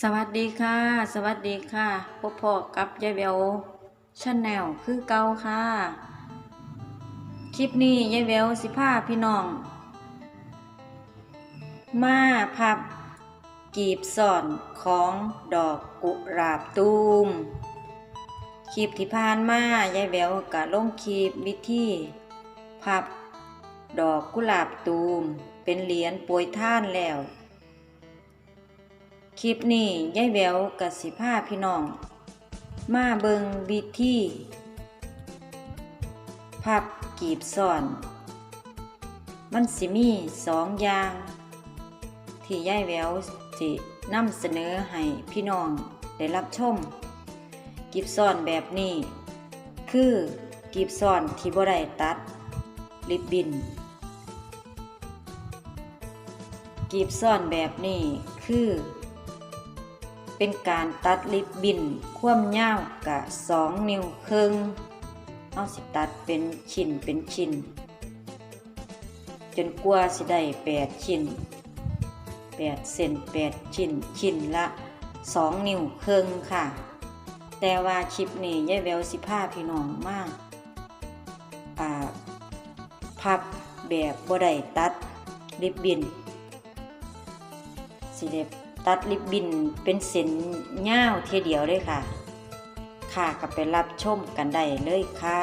สวัสดีค่ะ สวัสดีค่ะพบพอกับยายเบลชาแนลคือเก่าค่ะ คลิปนี้ยายเบลสิพาพี่น้อง มาพับกีบสอนของดอกกุหลาบตูมคลิปที่ผ่านมายายแววกะลงคลิปวิธีพับดอกกุหลาบตูม เป็นเหรียญปรยท่านแล้ว คลิปนี้ยายแววกะสิพาพี่น้อง มาเบิงวิธีพับกีบซ่อน มันสิมีสองอย่าง ที่ยายแววสินำเสนอให้พี่น้องได้รับชมกีบซ่อนแบบนี้ คือกีบซ่อนที่บ่ได้ตัดริบบินกีบซ่อนแบบนี้คือ เป็นการตัดริบบินความยาวกะสองนิ้วครึ่งเอาสิตัดเป็นชิ้นเป็นชิ้น จนกว่าสิได้แปดชิ้นแปดเซนแปดชิ้นชิ้นละสองนิ้วครึ่งค่ะ แต่ว่าคลิปนี้ยายแววสิพาพี่น้องมากอ่าพับแบบบ่ได้ตัดริบบินสิเด็บ ตัดริบบินเป็นเส้นยาวเทียเดียวเลยค่ะ ค่ะก็ไปรับชมกันได้เลยค่ะ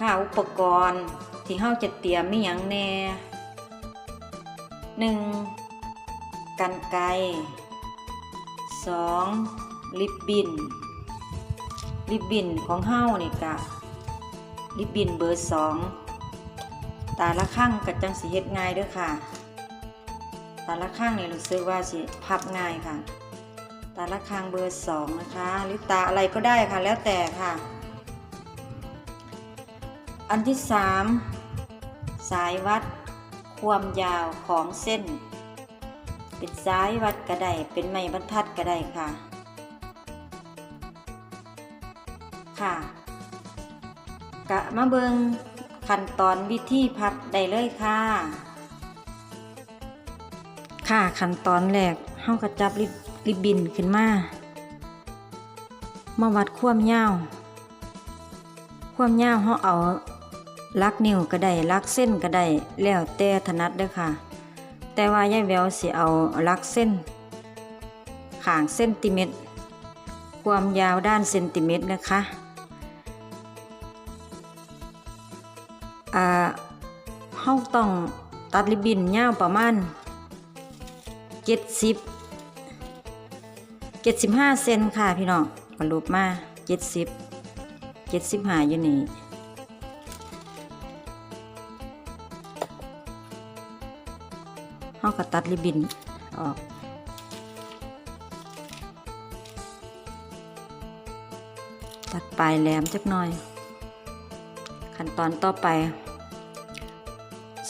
ค่ะอุปกรณ์ที่เฮาจะเตรียมมีหยังแน่หนึ่งกันไกรสองลิปบิน ลิปบินของเฮานี่กะลิปบินเบอร์สองตาละข้างกับจังสีเฮ็ดง่ายด้วยค่ะ แตาละข้างเนี่ยรู้สึกว่าสิพับง่ายค่ะตาละข้างเบอร์สองนะคะ หรือตาอะไรก็ได้ค่ะแล้วแต่ค่ะ อันที่สามสายวัดความยาวของเส้น เป็นสายวัดก็ไดเป็นไม้บรรทัดก็ไดค่ะ ค่ะกะมาเบิงขั้นตอนวิธีพับได้เลยค่ะ ค่ะขั้นตอนแรกเฮาก็จับริบบินขึ้นมา มาวัดความยาว ความยาวเฮาเอาลักนิ้วก็ได้ลักเส้นก็ได้แล้วแต่ถนัดเด้อค่ะ แต่ว่ายายแววสิเอาลักเส้นขางเซนติเมตร ความยาวด้านเซนติเมตรนะคะอ่าเฮาต้องตัดริบบินยาวประมาณ เจ็ดสิบเจ็ดสิบห้าเซนค่ะพี่น้องกระลูปมาเจ็ดสิบเจ็ดสิบห้าอยู่นี่เฮาก็ตัดริบบินออกตัดปลายแหลมจักหน่อย ขั้นตอนต่อไป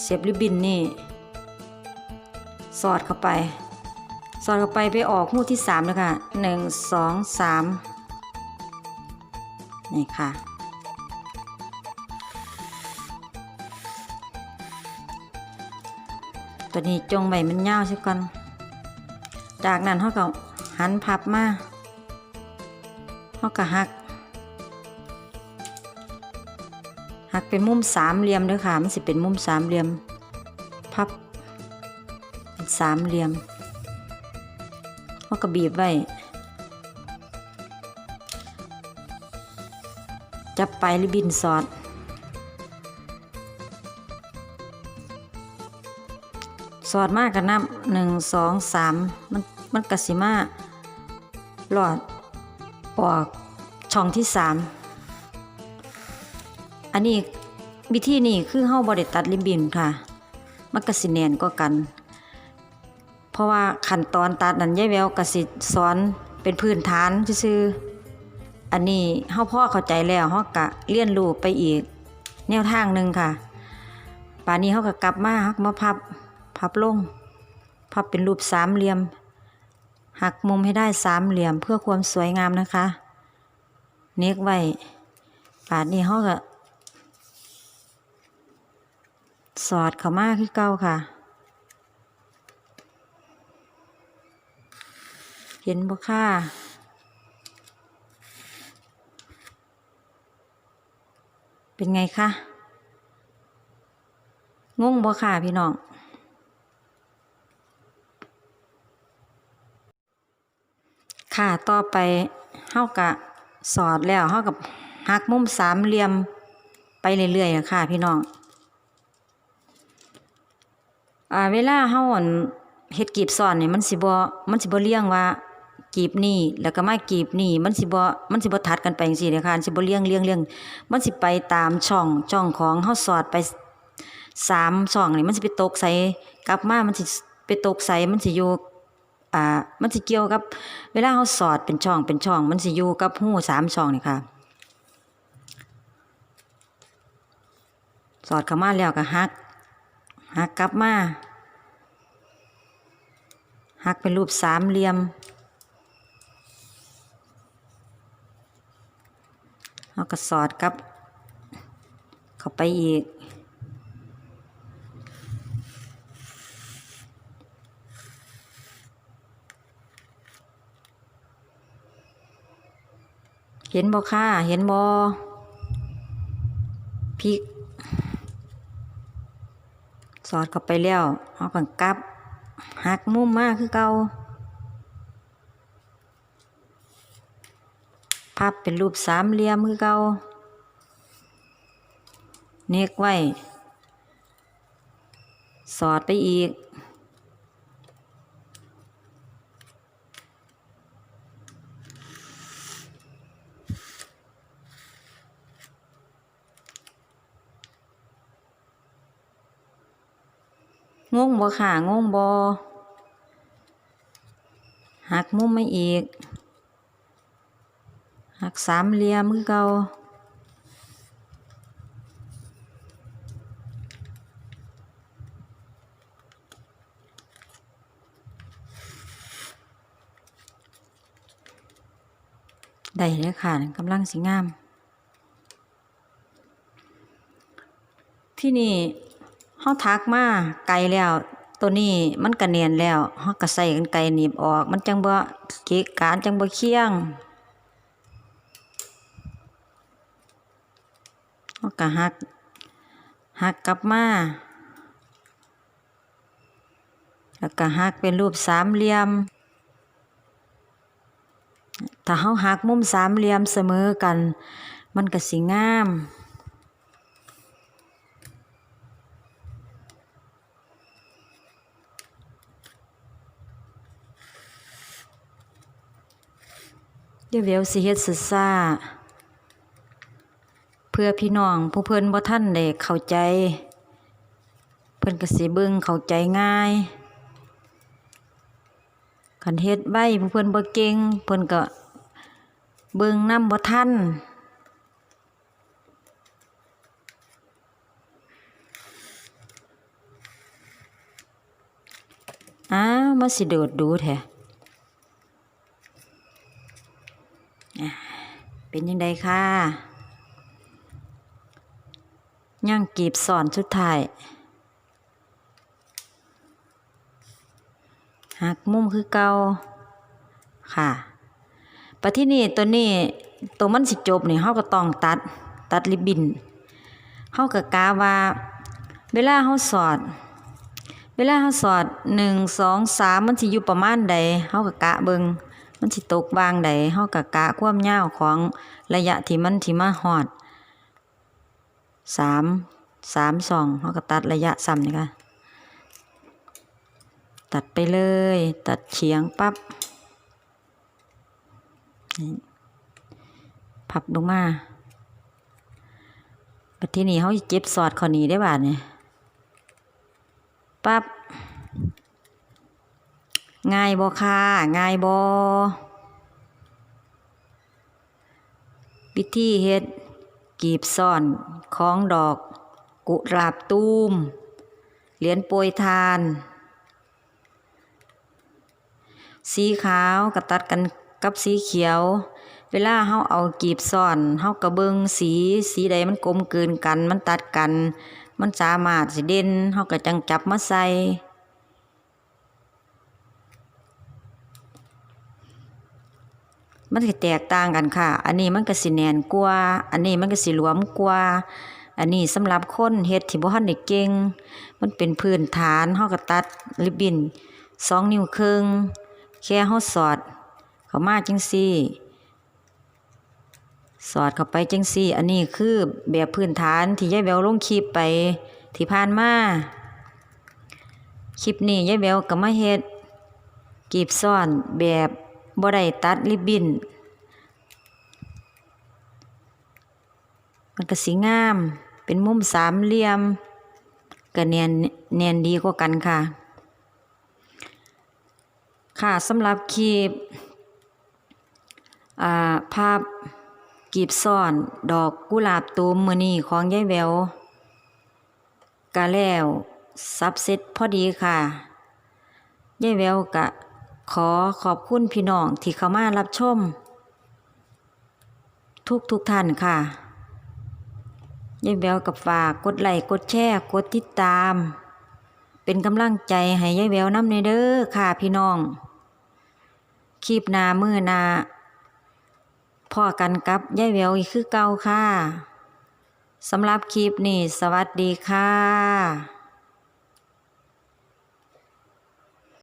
เสียบริบบินนี่ สอดเข้าไป สอดเข้าไปไปออกหูที่สามเลยค่ะหนึ่งสองสามนี่ค่ะ ตัวนี้จงใบมันยาวใช่ก่อน จากนั้นเขาก็หันพับมาเขาก็หักหักเป็นมุมสามเหลี่ยมเด้วยค่ะ มันสิเป็นมุมสามเหลี่ยม พับ สามเหลี่ยมเขาก็บีบไว้ จับไปหรือบินสอด สอดมากกับน้ำหนึ่งสองสามมันมันกระสิมาหลอดออกช่องที่สามอันนี้วิธีนี้คือเฮาบริตัดริบบินค่ะ มันกสิแนนก็กัน ราะว่าขั้นตอนตัดนั้นยายแววกสิสอนเป็นพื้นฐานซื่อๆอันนี้เฮาพ่อเข้าใจแล้วเฮากะเรียนรู้ไปอีก แนวทางหนึ่งค่ะป่านนี้เฮาก็กลับมาฮาก็มาพับพับลง พับเป็นรูปสามเหลี่ยม หักมุมให้ได้สามเหลี่ยมเพื่อความสวยงามนะคะ เน็กไว้ปาดนี้เขาก็สอดเข้ามาคือเก่าค่ะ ห็นบ่ค่ะเป็นไงคะงงบ่ค่ะพี่น้อง ค่ะต่อไปเฮากะสอดแล้วเฮากับหักมุมสามเหลี่ยมไปเรื่อยๆนะค่ะ พี่น้องอ่าเวลาเฮาอั่นเฮ็ดกีบซ้อนนี่มันสิบ่มันสิบ่เรียงว่า กีบนี่แล้วก็มากีบนี่มันสิบ่มันสิบ่ทัดกันไปจังซี่เด้อค่ะมันสิบ่เรียงเรียงเรียงมันสิไปตามช่องช่องของเฮาสอดไปสามช่องนี่มันสิไปตกใส่กลับมามันสิไปตกใส่มันสิอยู่อ่ามันสิเกี่ยวกับ เวลาเฮาสอดเป็นช่องเป็นช่อง มันสิอยู่กับหูสามช่องนี่ค่ะสอดเข้ามาแล้วก็หักหักกลับมาหักเป็นรูปสามเหลี่ยม เราก็สอดกลับ เข้าไปอีก เห็นบ่ค่ะ เห็นบ่พริก สอดเข้าไปแล้ว เอากันกลับหักมุมมากคือเก่า พับเป็นรูปสามเหลี่ยมคือเก่าเนกไว้ สอดไปอีก งงบ่ค่ะงงบ่หักมุมไม่อีกหัก สามเหลี่ยมคือเก่าได้เลยค่ะกำลังสิงาม ที่นี่เฮาทักมาไกลแล้ว ตัวนี้มันก็เนียนแล้วเฮาก็ใส่กันไกลหนีบออก มันจังบ่เกะกานจังบ่เคียง เฮาก็หักหักกลับมาแล้วก็หักเป็นรูปสามเหลี่ยม ถ้าเฮาหักมุมสามเหลี่ยมเสมอกัน มันก็สิงาม เดี๋ยวเววสิเฮ็ดซ่า พื่อพี่น้องผู้เพิ่นบ่ทันได้เข้าใจ เพิ่นก็สิเบิ่งเข้าใจง่ายคันเฮ็ดใบผู้เพิ่นบ่เก่งเพิ่นก็เบิ่งนำบ่ทันอ้าวมาสิโดดดูแท้เป็นยังไงค่ะ ย่างกีบสอนสุดไทยหักมุมคือเก่าค่ะปะที่นี่ตัวนี้ตัวมันสิจบนี่เฮาก็ต้องตัดตัดริบบินเฮาก็กาว่า เวลาเฮาสอด เวลาเฮาสอดหนึ่งสองสามมันสิอยู่ประมาณใดเฮาก็กะเบิงมันสิตกวางใดเฮาก็กะความยาวของระยะที่มันที่มาฮอด สามสามสองเฮาก็ตัดระยะซ้ำนี่ค่ะตัดไปเลย ตัดเฉียงปับ๊บนี่พับลงมาบัดที่นี้เฮาสิเจ็บสอดขอนี้ได้บาดนี่ปั๊บง่ายบ่ค่ะง่ายบ่วิธีเฮ็ด กีบซ่อนของดอก กุหลาบตูม เหรียญโปรยทาน สีขาวก็ตัดกันกับสีเขียว เวลาเฮาเอากีบซ่อนเฮาก็เบิงสีสีใดมันกลมกลืนกัน มันตัดกัน มันสามารถสิเด่นเฮาก็จังจับมาใส่ มันก็แตกต่างกันค่ะ อันนี้มันก็สิแน่นกว่า อันนี้มันก็สิหลวมกว่า อันนี้สำหรับคนเฮ็ดที่บ่ทันได้เก่ง มันเป็นพื้นฐานเฮาก็ตัดริบบิ้นสองนิ้วครึ่งแค่เฮาสอด เข้ามาจังซี่ สอดเข้าไปจังซี่ อันนี้คือแบบพื้นฐานที่ยายแววลงคลิปไปที่ผ่านมาคลิปนี้ยายแววก็มาเฮ็ดกีบซ่อนแบบ บ่ได้ตัดริบบิ้นมันก็สิงาม เป็นมุมสามเหลี่ยมก็แนนแนนดีกว่ากันค่ะ ค่ะสำหรับคลิปาภาพกีบซ่อนดอกกุหลาบตูมมือนี้ของยายแววกะแล้วซับเซ็ตพอดีค่ะยายแววกะ ขอขอบคุณพี่น้องที่เข้ามารับชม ทุกทุกท่านค่ะยายแววกับฝากกดไลค์กดแชร์กดติดตาม เป็นกำลังใจให้ยายแววน้ำในเด้อค่ะพี่น้อง คลิปนามือนาพ่อกันกับยายแววอีกคือเก่าค่ะสำหรับคลิปนี้สวัสดีค่ะ